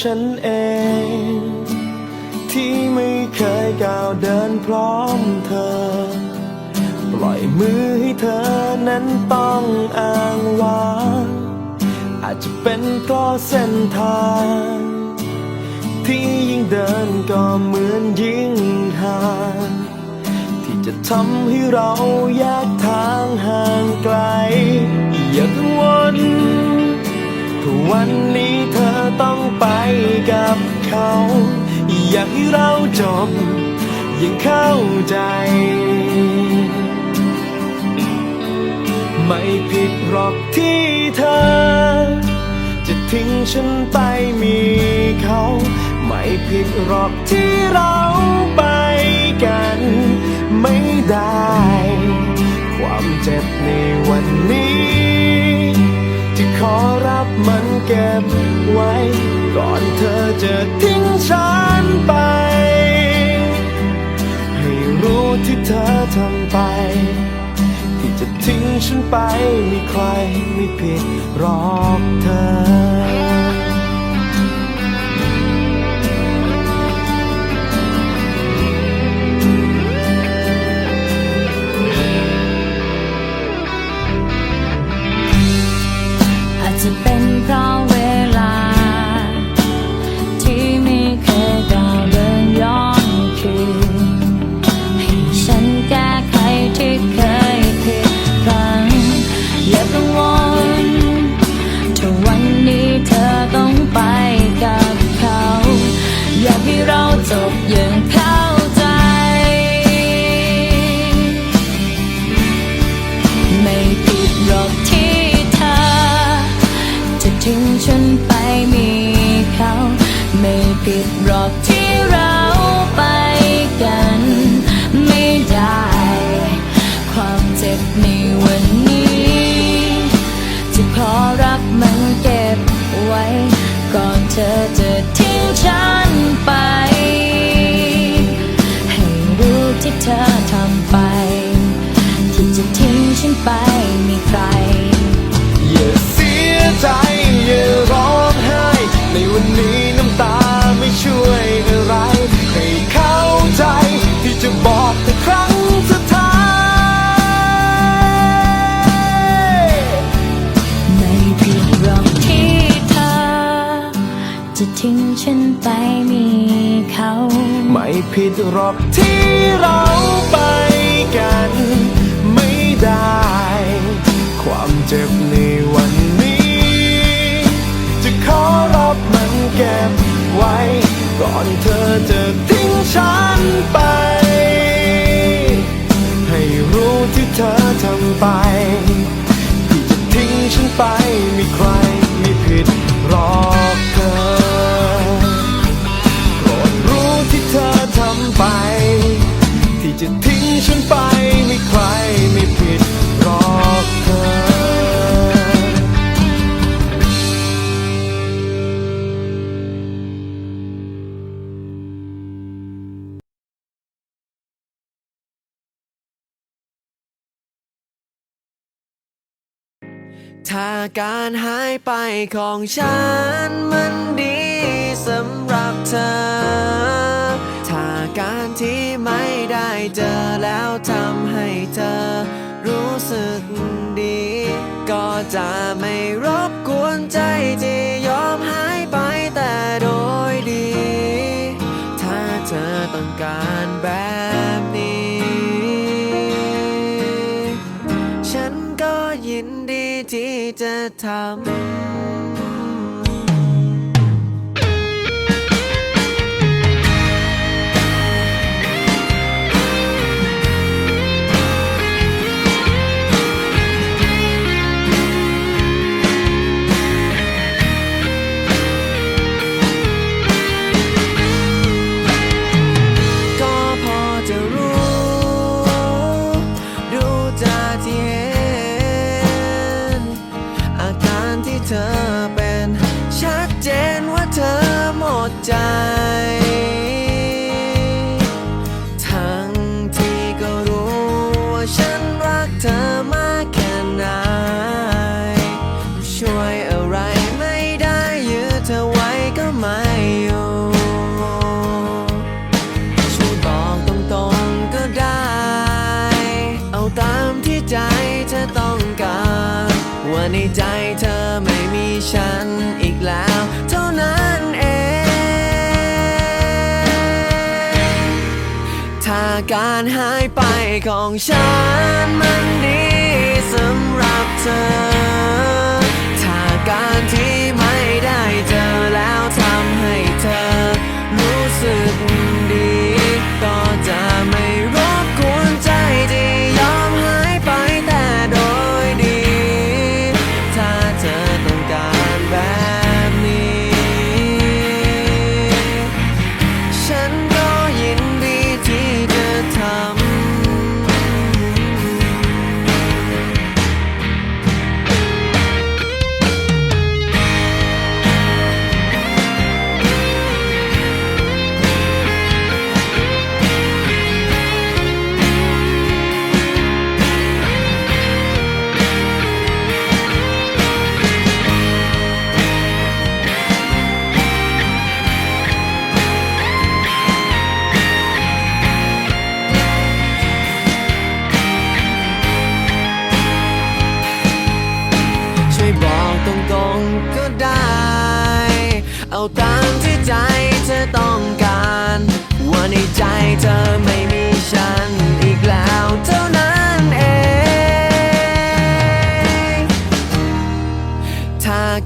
ฉันเอง ที่ไม่เคยก้าวเดินพร้อมเธอ ปล่อยมือให้เธอนั้นต้องอ้างว้างอาจจะเป็นเพราะเส้นทาง ที่ยิ่งเดินก็เหมือนยิ่งห่างที่จะทำให้เราแยกทางห่างไกล วันนี้เธอต้องไปกับเขา อยากให้เราจบยังเข้าใจ ไม่ผิดหรอกที่เธอ จะทิ้งฉันไปมีเขา ไม่ผิดหรอกที่เราไปกัน ไม่ได้ ความเจ็บในวันนี้ อรับมันเก็บไว้ ก่อนเธอจะทิ้งฉันไป ให้รู้ที่เธอทำไป ที่จะทิ้งฉันไปไม่ใครไม่ผิดหรอกเธอ อทำไป ที่จะทิ้งฉันไปมีใคร อย่าเสียใจ อย่าร้องไห้ ในวันนี้น้ำตาไม่ช่วยอะไร ให้เข้าใจ ที่จะบอกแต่ครั้งสุดท้าย ไม่ผิดหรอกที่เธอ จะทิ้งฉันไปมีเขา ไม่ผิดหรอก ถ้าการหายไปของฉันมันดีสำหรับเธอ ถ้าการที่ไม่ได้เจอแล้วทำให้เธอรู้สึกดี ก็จะไม่ จ ของฉันมันดีสำหรับเธอ ถ้าการที่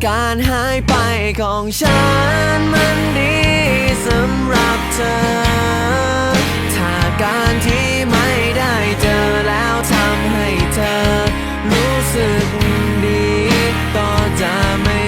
การหายไปของฉันมันดีสำหรับเธอ ถ้าการที่ไม่ได้เจอแล้วทำให้เธอ รู้สึกดี ก็จะไม่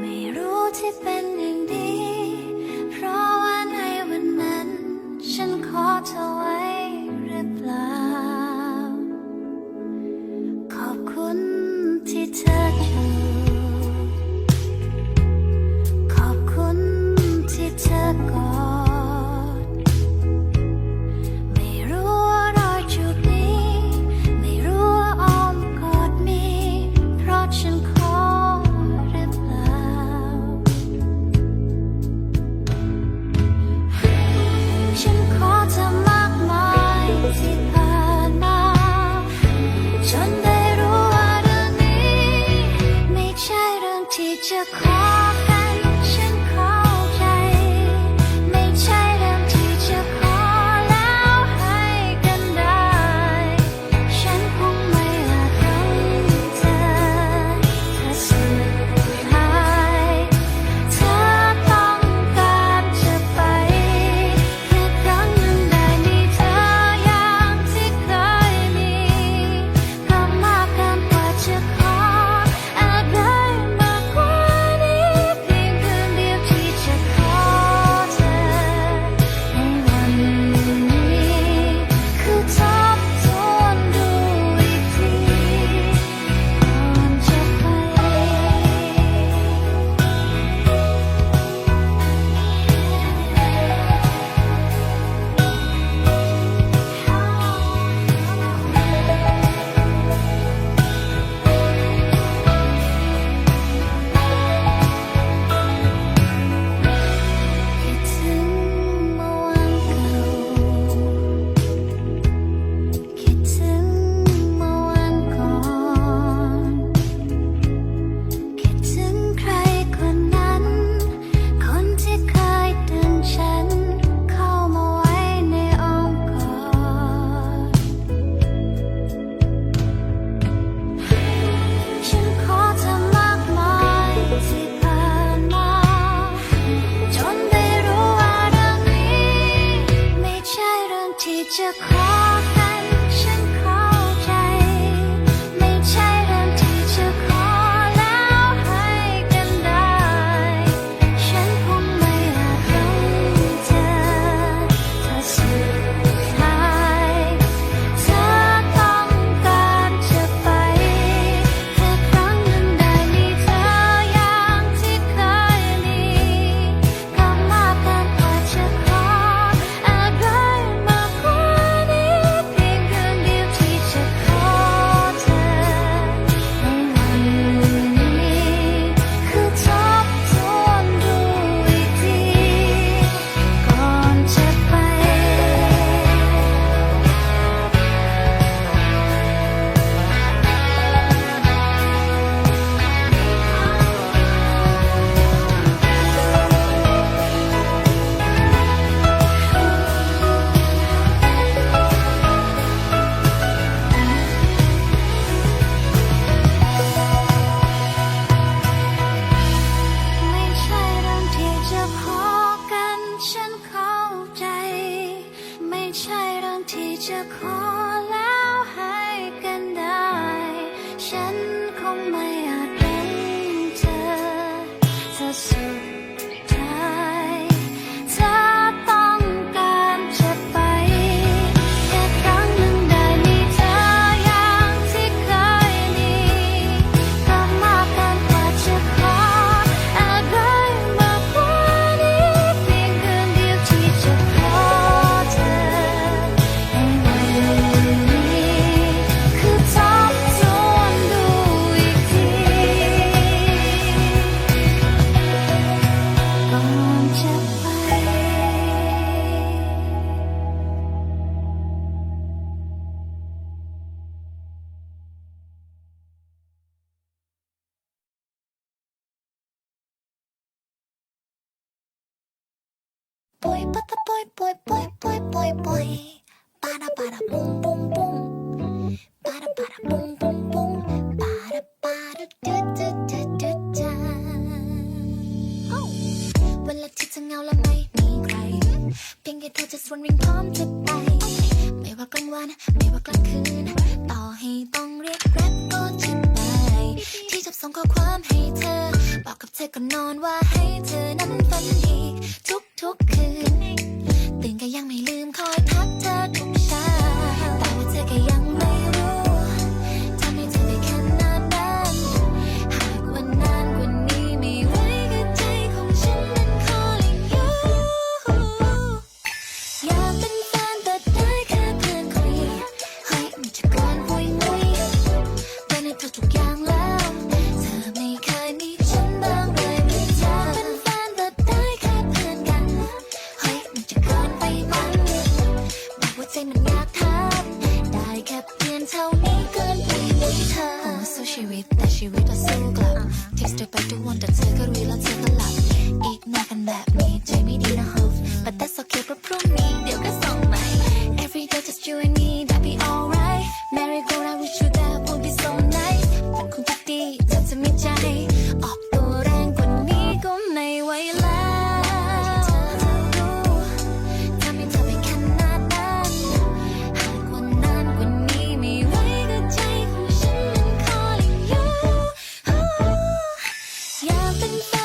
ไม่รู้ที่เป็นอย่างดี เพราะว่าในวันนั้น ฉันขอเธอไว้ call. Taste it, but do want to take a real, take a lot. Eat nothing that me, that's okay, but up and